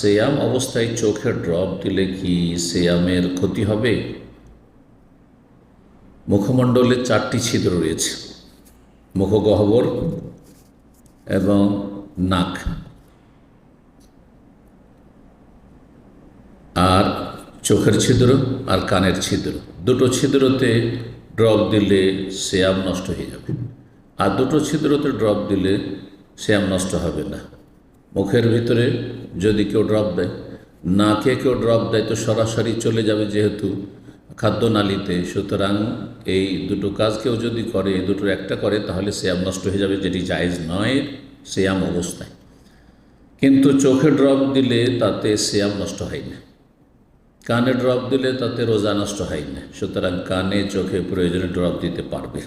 সেয়াম অবস্থায় চোখে ড্রপ দিলে কি সেয়ামের ক্ষতি হবে? মুখমণ্ডলে চারটি ছিদ্র রয়েছে, মুখগহ্বর এবং নাক। আর চোখের ছিদ্র আর কানের ছিদ্র। দুটো ছিদ্রতে ড্রপ দিলে শ্যাম নষ্ট হয়ে যাবে। আর দুটো ছিদ্রতে ড্রপ দিলে শ্যাম নষ্ট হবে না। মুখের ভিতরে যদি কেউ ড্রপ দেয়, নাকে কেউ ড্রপ দেয়, তো সরাসরি চলে যাবে যেহেতু খাদ্যনালীতে। সুতরাং এই দুটো কাজ কেউ যদি করে, এই দুটোর একটা করে, তাহলে শ্যাম নষ্ট হয়ে যাবে, যেটি জায়জ নয় শ্যাম অবস্থায়। কিন্তু চোখে ড্রপ দিলে তাতে শ্যাম নষ্ট হয় না। কানে ড্রপ দিলে তাতে রোজা নষ্ট হয় না। সুতরাং কানে চোখে প্রয়োজনে ড্রপ দিতে পারবে।